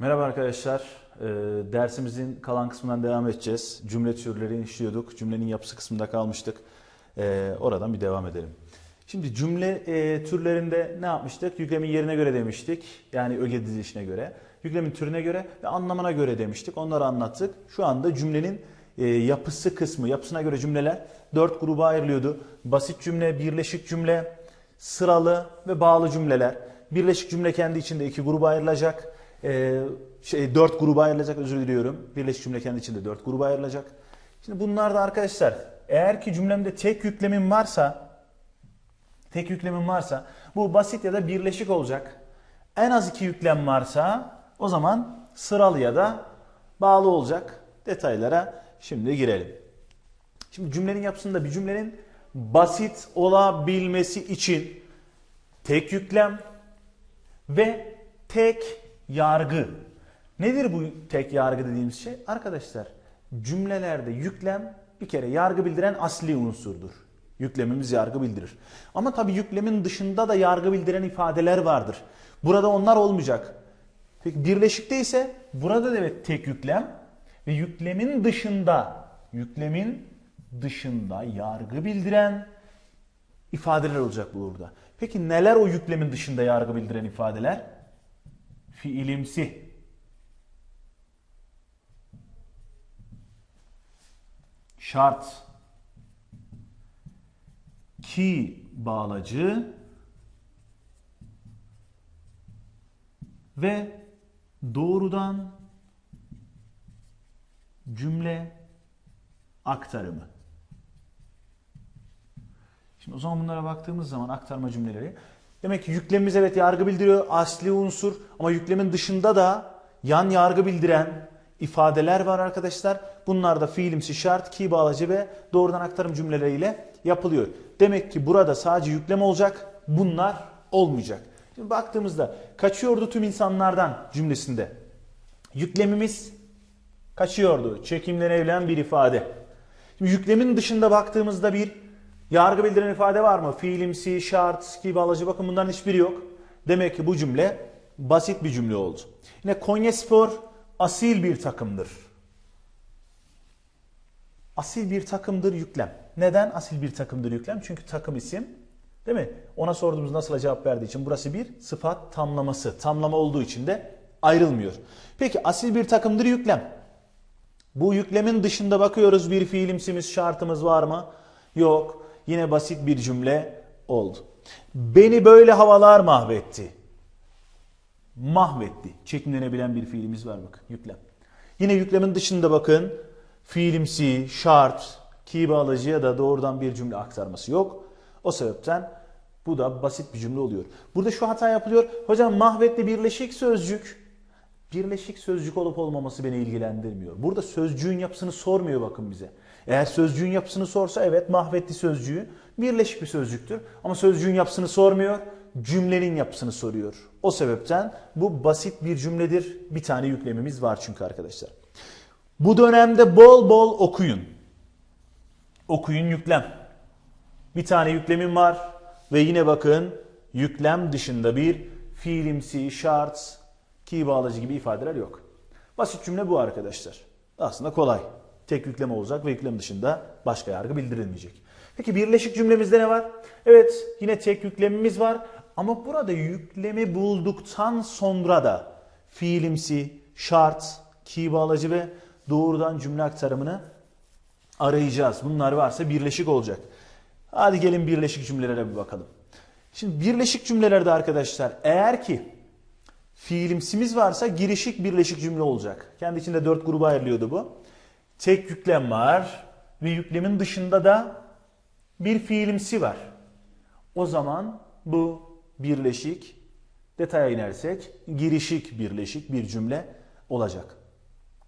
Merhaba arkadaşlar. Ee, dersimizin kalan kısmından devam edeceğiz. Cümle türleri işliyorduk. Cümlenin yapısı kısmında kalmıştık. Ee, oradan bir devam edelim. Şimdi cümle e, türlerinde ne yapmıştık? Yüklemin yerine göre demiştik. Yani öge dizilişine göre. Yüklemin türüne göre ve anlamına göre demiştik. Onları anlattık. Şu anda cümlenin e, yapısı kısmı, yapısına göre cümleler dört gruba ayrılıyordu. Basit cümle, birleşik cümle, sıralı ve bağlı cümleler. Birleşik cümle kendi içinde iki gruba ayrılacak. Ee, şey dört gruba ayrılacak özür diliyorum. Birleşik cümle kendi içinde dört gruba ayrılacak. Şimdi bunlar da arkadaşlar eğer ki cümlemde tek yüklemim varsa tek yüklemim varsa bu basit ya da birleşik olacak. En az iki yüklem varsa o zaman sıralı ya da bağlı olacak. Detaylara şimdi girelim. Şimdi cümlenin yapısında bir cümlenin basit olabilmesi için tek yüklem ve tek yargı. Nedir bu tek yargı dediğimiz şey? Arkadaşlar cümlelerde yüklem bir kere yargı bildiren asli unsurdur. Yüklemimiz yargı bildirir. Ama tabii yüklemin dışında da yargı bildiren ifadeler vardır. Burada onlar olmayacak. Peki birleşikte ise burada da evet tek yüklem ve yüklemin dışında yüklemin dışında yargı bildiren ifadeler olacak burada. Peki neler o yüklemin dışında yargı bildiren ifadeler? Fiilimsi. Şart. Ki bağlacı ve doğrudan cümle aktarımı. Şimdi o zaman bunlara baktığımız zaman aktarma cümleleri demek ki yüklemimiz evet yargı bildiriyor asli unsur ama yüklemin dışında da yan yargı bildiren ifadeler var arkadaşlar. Bunlar da fiilimsi şart, ki bağlacı ve doğrudan aktarım cümleleriyle yapılıyor. Demek ki burada sadece yüklem olacak, bunlar olmayacak. Şimdi baktığımızda kaçıyordu tüm insanlardan cümlesinde. Yüklemimiz kaçıyordu. Çekimlenebilen bir ifade. Şimdi yüklemin dışında baktığımızda bir yargı bildiren ifade var mı? Fiilimsi, şart, ki bağlacı bakın bunların hiçbiri yok. Demek ki bu cümle basit bir cümle oldu. Yine Konyaspor asil bir takımdır. Asil bir takımdır yüklem. Neden asil bir takımdır yüklem? Çünkü takım isim değil mi? Ona sorduğumuz nasıl cevap verdiği için burası bir sıfat tamlaması. Tamlama olduğu için de ayrılmıyor. Peki asil bir takımdır yüklem. Bu yüklemin dışında bakıyoruz bir fiilimsimiz şartımız var mı? Yok. Yine basit bir cümle oldu. Beni böyle havalar mahvetti. Mahvetti. Çekimlenebilen bir fiilimiz var bakın yüklem. Yine yüklemin dışında bakın fiilimsi, şart, ki bağlacı ya da doğrudan bir cümle aktarması yok. O sebepten bu da basit bir cümle oluyor. Burada şu hata yapılıyor. Hocam mahvetti birleşik sözcük. Birleşik sözcük olup olmaması beni ilgilendirmiyor. Burada sözcüğün yapısını sormuyor bakın bize. Eğer sözcüğün yapısını sorsa evet mahvetti sözcüğü birleşik bir sözcüktür. Ama sözcüğün yapısını sormuyor, cümlenin yapısını soruyor. O sebepten bu basit bir cümledir. Bir tane yüklemimiz var çünkü arkadaşlar. Bu dönemde bol bol okuyun. Okuyun yüklem. Bir tane yüklemim var ve yine bakın yüklem dışında bir fiilimsi, şart, ki bağlacı gibi ifadeler yok. Basit cümle bu arkadaşlar. Aslında kolay. Tek yüklem olacak ve yüklem dışında başka yargı bildirilmeyecek. Peki birleşik cümlemizde ne var? Evet yine tek yüklemimiz var ama burada yüklemi bulduktan sonra da fiilimsi, şart, ki bağlacı ve doğrudan cümle aktarımını arayacağız. Bunlar varsa birleşik olacak. Hadi gelin birleşik cümlelere bir bakalım. Şimdi birleşik cümlelerde arkadaşlar eğer ki fiilimsimiz varsa girişik birleşik cümle olacak. Kendi içinde dört gruba ayrılıyordu bu. Tek yüklem var ve yüklemin dışında da bir fiilimsi var. O zaman bu birleşik, detaya inersek girişik birleşik bir cümle olacak.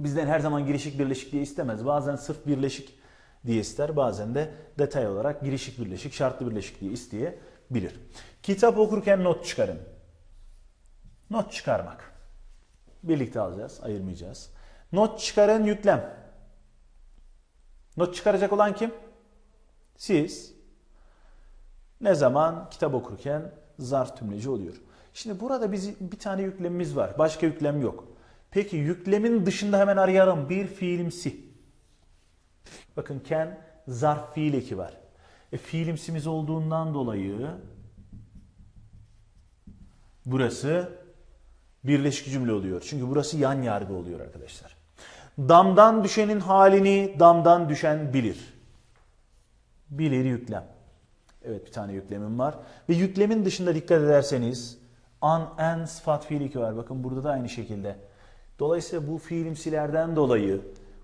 Bizden her zaman girişik birleşik diye istemez. Bazen sırf birleşik diye ister. Bazen de detay olarak girişik birleşik, şartlı birleşik diye isteyebilir. Kitap okurken not çıkarın. Not çıkarmak. Birlikte alacağız, ayırmayacağız. Not çıkarın yüklem. Not çıkaracak olan kim? Siz. Ne zaman kitap okurken zarf tümleci oluyor. Şimdi burada bizim bir tane yüklemimiz var. Başka yüklem yok. Peki yüklemin dışında hemen arayalım bir fiilimsi. Bakın ken zarf fiil eki var. E, fiilimsimiz olduğundan dolayı burası birleşik cümle oluyor. Çünkü burası yan yargı oluyor arkadaşlar. Damdan düşenin halini damdan düşen bilir. Bilir yüklem. Evet bir tane yüklemim var. Ve yüklemin dışında dikkat ederseniz an, en, sıfat fiil eki var. Bakın burada da aynı şekilde. Dolayısıyla bu fiilimsilerden dolayı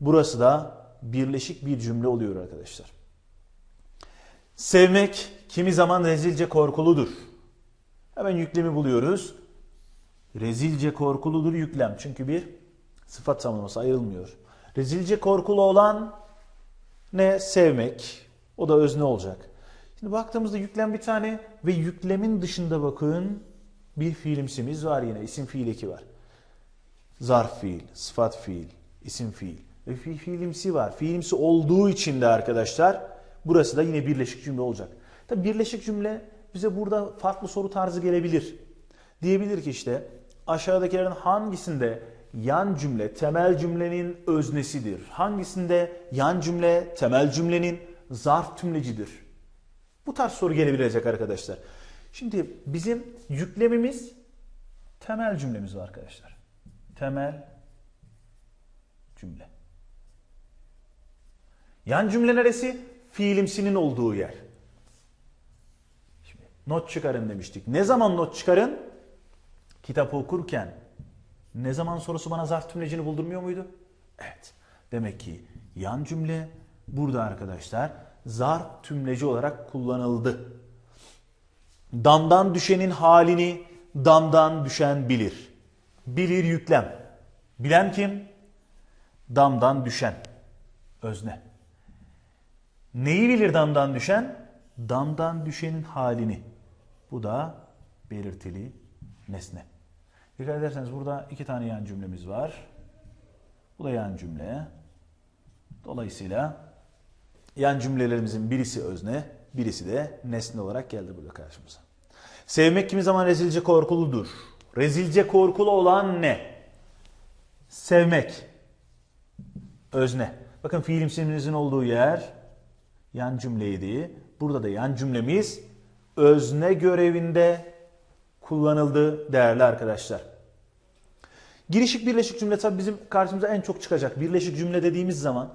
burası da birleşik bir cümle oluyor arkadaşlar. Sevmek kimi zaman rezilce korkuludur. Hemen yüklemi buluyoruz. Rezilce korkuludur yüklem. Çünkü bir sıfat tamlaması ayrılmıyor. Rezilce korkulu olan ne? Sevmek. O da özne olacak. Şimdi baktığımızda yüklem bir tane ve yüklemin dışında bakın bir fiilimsimiz var yine. isim fiil eki var. Zarf fiil, sıfat fiil, isim fiil ve fi fiilimsi var. Fiilimsi olduğu için de arkadaşlar burası da yine birleşik cümle olacak. Tabi birleşik cümle bize burada farklı soru tarzı gelebilir. Diyebilir ki işte aşağıdakilerin hangisinde yan cümle temel cümlenin öznesidir? Hangisinde yan cümle temel cümlenin zarf tümlecidir? Bu tarz soru gelebilecek arkadaşlar. Şimdi bizim yüklemimiz temel cümlemiz var arkadaşlar. Temel cümle. Yan cümle neresi? Fiilimsinin olduğu yer. Şimdi not çıkarın demiştik. Ne zaman not çıkarın? Kitap okurken. Ne zaman sorusu bana zarf tümlecini buldurmuyor muydu? Evet. Demek ki yan cümle burada arkadaşlar zarf tümleci olarak kullanıldı. Damdan düşenin halini damdan düşen bilir. Bilir yüklem. Bilen kim? Damdan düşen. Özne. Neyi bilir damdan düşen? Damdan düşenin halini. Bu da belirtili nesne. Dikkat ederseniz burada iki tane yan cümlemiz var. Bu da yan cümle. Dolayısıyla yan cümlelerimizin birisi özne, birisi de nesne olarak geldi burada karşımıza. Sevmek kimi zaman rezilce korkuludur. Rezilce korkulu olan ne? Sevmek. Özne. Bakın fiilimsimizin olduğu yer yan cümleydi. Burada da yan cümlemiz özne görevinde kullanıldı değerli arkadaşlar. Girişik birleşik cümle tabii bizim karşımıza en çok çıkacak. Birleşik cümle dediğimiz zaman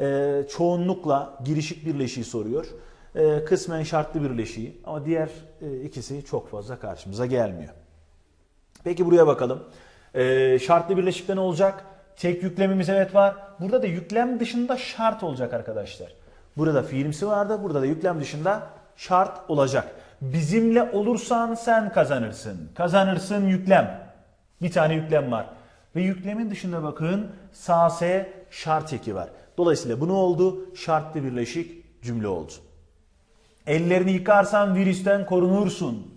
e, çoğunlukla girişik birleşiği soruyor. E, kısmen şartlı birleşiği ama diğer e, ikisi çok fazla karşımıza gelmiyor. Peki buraya bakalım. E, şartlı birleşikte ne olacak? Tek yüklemimiz evet var. Burada da yüklem dışında şart olacak arkadaşlar. Burada fiilimsi vardı. Burada da yüklem dışında şart olacak. Bizimle olursan sen kazanırsın. Kazanırsın yüklem. Bir tane yüklem var. Ve yüklemin dışında bakın sase şart eki var. Dolayısıyla bu ne oldu? Şartlı birleşik cümle oldu. Ellerini yıkarsan virüsten korunursun.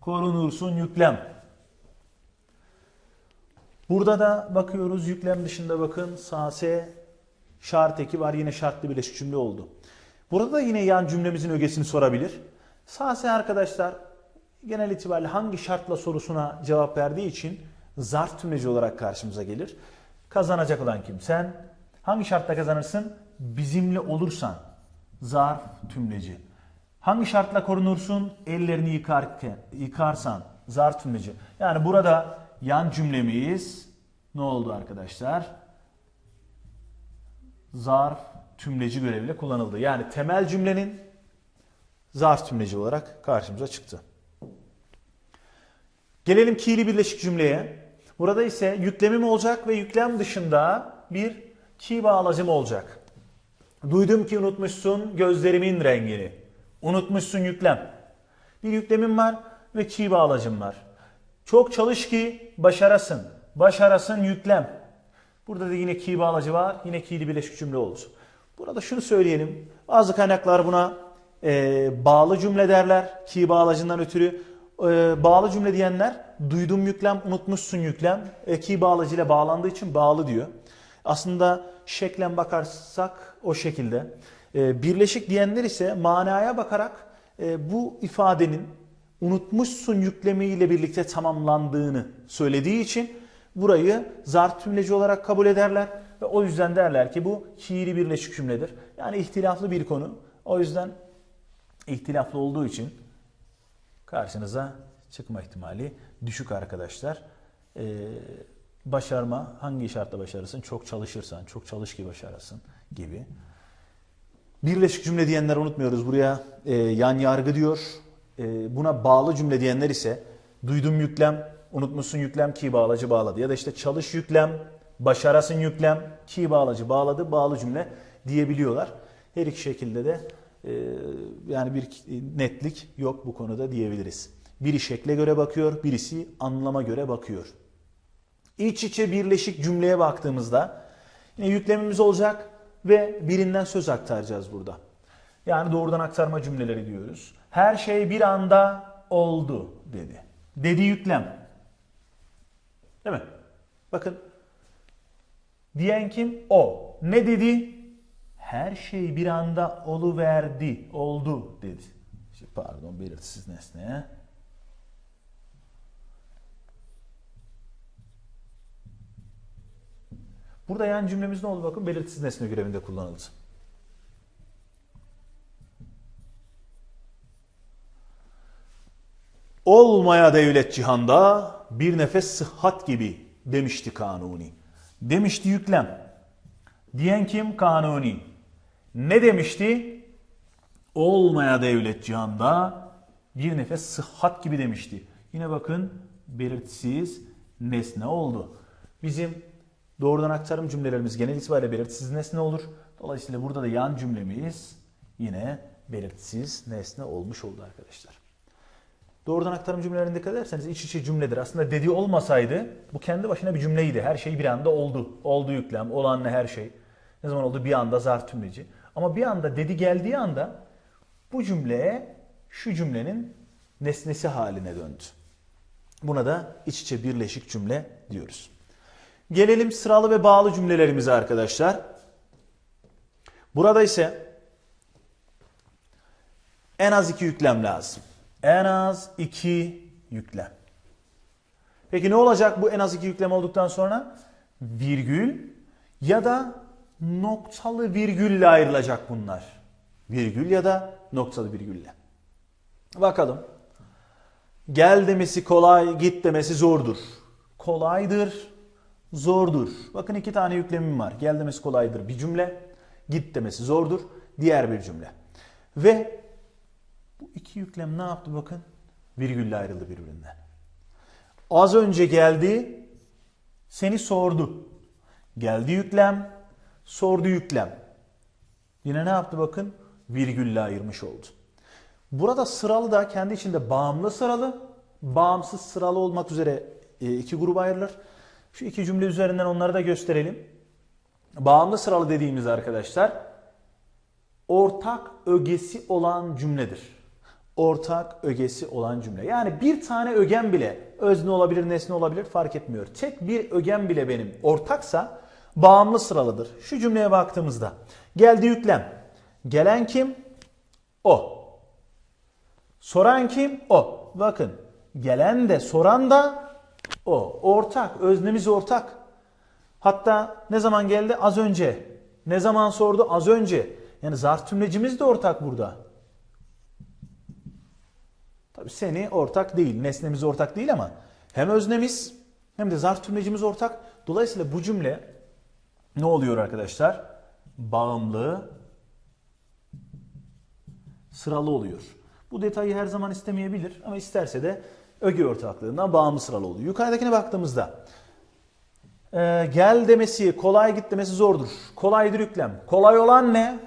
Korunursun yüklem. Burada da bakıyoruz yüklem dışında bakın sase şart eki var. Yine şartlı birleşik cümle oldu. Burada da yine yan cümlemizin ögesini sorabilir. Sase arkadaşlar genel itibariyle hangi şartla sorusuna cevap verdiği için zarf tümleci olarak karşımıza gelir. Kazanacak olan kim? Sen. Hangi şartla kazanırsın? Bizimle olursan. Zarf tümleci. Hangi şartla korunursun? Ellerini yıkarken, yıkarsan. Zarf tümleci. Yani burada yan cümlemiz ne oldu arkadaşlar? Zarf tümleci göreviyle kullanıldı. Yani temel cümlenin zarf tümleci olarak karşımıza çıktı. Gelelim ki'li birleşik cümleye. Burada ise yüklemim olacak ve yüklem dışında bir ki bağlacım olacak. Duydum ki unutmuşsun gözlerimin rengini. Unutmuşsun yüklem. Bir yüklemim var ve ki bağlacım var. Çok çalış ki başarasın. Başarasın yüklem. Burada da yine ki bağlacı var. Yine ki'li birleşik cümle olur. Burada şunu söyleyelim. Bazı kaynaklar buna e, bağlı cümle derler. Ki bağlacından ötürü. E, bağlı cümle diyenler duydum yüklem, unutmuşsun yüklem. E, ki bağlacıyla bağlandığı için bağlı diyor. Aslında şeklen bakarsak o şekilde. E, birleşik diyenler ise manaya bakarak e, bu ifadenin unutmuşsun yüklemiyle birlikte tamamlandığını söylediği için burayı zarf tümleci olarak kabul ederler ve o yüzden derler ki bu fiili birleşik cümledir. Yani ihtilaflı bir konu. O yüzden ihtilaflı olduğu için karşınıza çıkma ihtimali düşük arkadaşlar. Ee, başarma hangi şartla başarırsın? Çok çalışırsan, çok çalış ki başarırsın gibi. Birleşik cümle diyenler unutmuyoruz. Buraya e, yan yargı diyor. E, buna bağlı cümle diyenler ise duydum yüklem, unutmuşsun yüklem ki bağlacı bağladı. Ya da işte çalış yüklem, başarasın yüklem ki bağlacı bağladı, bağlı cümle diyebiliyorlar. Her iki şekilde de yani bir netlik yok bu konuda diyebiliriz. Biri şekle göre bakıyor, birisi anlama göre bakıyor. İç içe birleşik cümleye baktığımızda yine yüklemimiz olacak ve birinden söz aktaracağız burada. Yani doğrudan aktarma cümleleri diyoruz. Her şey bir anda oldu dedi. Dedi yüklem. Değil mi? Bakın diyen kim? O. Ne dedi? Her şey bir anda oluverdi, oldu dedi. İşte pardon belirtisiz nesneye. Burada yani cümlemiz ne oldu bakın belirtisiz nesne görevinde kullanıldı. Olmaya devlet cihanda bir nefes sıhhat gibi demişti Kanuni. Demişti yüklem. Diyen kim? Kanuni. Ne demişti? Olmaya devlet cihanda bir nefes sıhhat gibi demişti. Yine bakın belirtisiz nesne oldu. Bizim Doğrudan aktarım cümlelerimiz genel itibariyle belirtisiz nesne olur. Dolayısıyla burada da yan cümlemiz yine belirtisiz nesne olmuş oldu arkadaşlar. Doğrudan aktarım cümlelerine dikkat ederseniz iç içe cümledir. Aslında dedi olmasaydı bu kendi başına bir cümleydi. Her şey bir anda oldu. Oldu yüklem, olan ne her şey. Ne zaman oldu? Bir anda zarf tümleci. Ama bir anda dedi geldiği anda bu cümleye şu cümlenin nesnesi haline döndü. Buna da iç içe birleşik cümle diyoruz. Gelelim sıralı ve bağlı cümlelerimize arkadaşlar. Burada ise en az iki yüklem lazım. En az iki yüklem. Peki ne olacak bu en az iki yüklem olduktan sonra? Virgül ya da noktalı virgülle ayrılacak bunlar. Virgül ya da noktalı virgülle. Bakalım. Gel demesi kolay, git demesi zordur. Kolaydır zordur. Bakın iki tane yüklemim var. Gel demesi kolaydır bir cümle. Git demesi zordur. Diğer bir cümle. Ve bu iki yüklem ne yaptı bakın? Virgülle ayrıldı birbirinden. Az önce geldi, seni sordu. Geldi yüklem, sordu yüklem. Yine ne yaptı bakın? Virgülle ayırmış oldu. Burada sıralı da kendi içinde bağımlı sıralı, bağımsız sıralı olmak üzere e, iki gruba ayrılır. Şu iki cümle üzerinden onları da gösterelim. Bağımlı sıralı dediğimiz arkadaşlar ortak ögesi olan cümledir. Ortak ögesi olan cümle. Yani bir tane ögen bile özne olabilir, nesne olabilir fark etmiyor. Tek bir ögen bile benim ortaksa bağımlı sıralıdır. Şu cümleye baktığımızda geldi yüklem. Gelen kim? O. Soran kim? O. Bakın gelen de soran da o. Ortak. Öznemiz ortak. Hatta ne zaman geldi? Az önce. Ne zaman sordu? Az önce. Yani zarf tümlecimiz de ortak burada. Tabi seni ortak değil. Nesnemiz ortak değil ama hem öznemiz hem de zarf tümlecimiz ortak. Dolayısıyla bu cümle ne oluyor arkadaşlar? Bağımlı sıralı oluyor. Bu detayı her zaman istemeyebilir ama isterse de öge ortaklığından bağımlı sıralı oluyor. Yukarıdakine baktığımızda e, gel demesi, kolay git demesi zordur. Kolaydır yüklem. Kolay olan ne?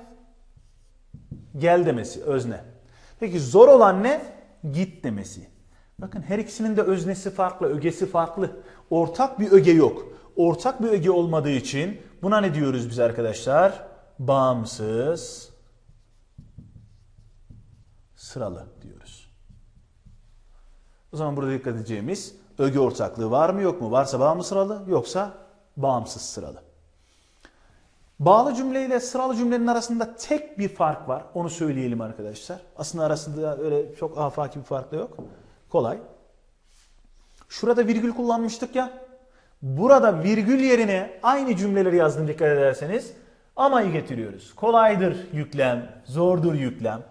Gel demesi, özne. Peki zor olan ne? Git demesi. Bakın her ikisinin de öznesi farklı, ögesi farklı. Ortak bir öge yok. Ortak bir öge olmadığı için buna ne diyoruz biz arkadaşlar? Bağımsız sıralı diyoruz. O zaman burada dikkat edeceğimiz öge ortaklığı var mı yok mu? Varsa bağımlı sıralı yoksa bağımsız sıralı. Bağlı cümle ile sıralı cümlenin arasında tek bir fark var. Onu söyleyelim arkadaşlar. Aslında arasında öyle çok afaki bir fark da yok. Kolay. Şurada virgül kullanmıştık ya. Burada virgül yerine aynı cümleleri yazdım dikkat ederseniz. Amayı getiriyoruz. Kolaydır yüklem, zordur yüklem.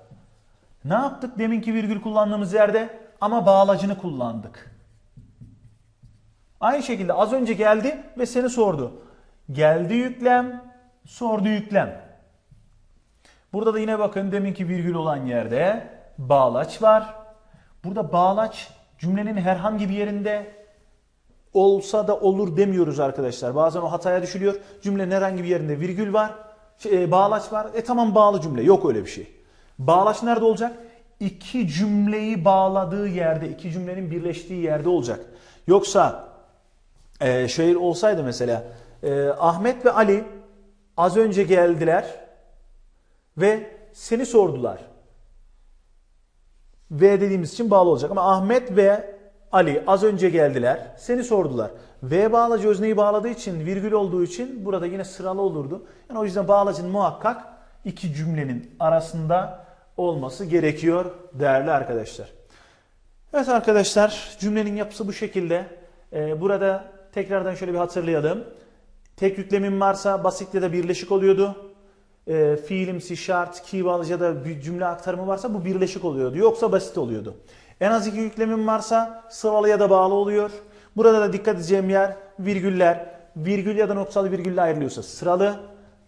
Ne yaptık deminki virgül kullandığımız yerde? Ama bağlacını kullandık. Aynı şekilde az önce geldi ve seni sordu. Geldi yüklem, sordu yüklem. Burada da yine bakın deminki virgül olan yerde bağlaç var. Burada bağlaç cümlenin herhangi bir yerinde olsa da olur demiyoruz arkadaşlar. Bazen o hataya düşülüyor. Cümlenin herhangi bir yerinde virgül var, şey, e, bağlaç var. E tamam bağlı cümle. Yok öyle bir şey. Bağlaç nerede olacak? İki cümleyi bağladığı yerde, iki cümlenin birleştiği yerde olacak. Yoksa e, şehir olsaydı mesela e, Ahmet ve Ali az önce geldiler ve seni sordular. V dediğimiz için bağlı olacak ama Ahmet ve Ali az önce geldiler. Seni sordular. V bağlacı özneyi bağladığı için virgül olduğu için burada yine sıralı olurdu. Yani o yüzden bağlacın muhakkak iki cümlenin arasında olması gerekiyor değerli arkadaşlar. Evet arkadaşlar cümlenin yapısı bu şekilde. Ee, burada tekrardan şöyle bir hatırlayalım. Tek yüklemin varsa basit ya da birleşik oluyordu. E, fiilimsi, şart, ki bağlacı ya da bir cümle aktarımı varsa bu birleşik oluyordu. Yoksa basit oluyordu. En az iki yüklemin varsa sıralı ya da bağlı oluyor. Burada da dikkat edeceğim yer virgüller. Virgül ya da noktalı virgülle ayrılıyorsa sıralı.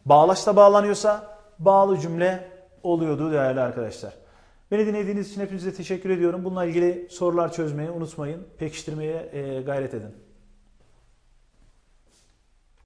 Bağlaçla bağlanıyorsa bağlı cümle oluyordu değerli arkadaşlar. Beni dinlediğiniz için hepinize teşekkür ediyorum. Bununla ilgili sorular çözmeyi unutmayın. Pekiştirmeye e, gayret edin.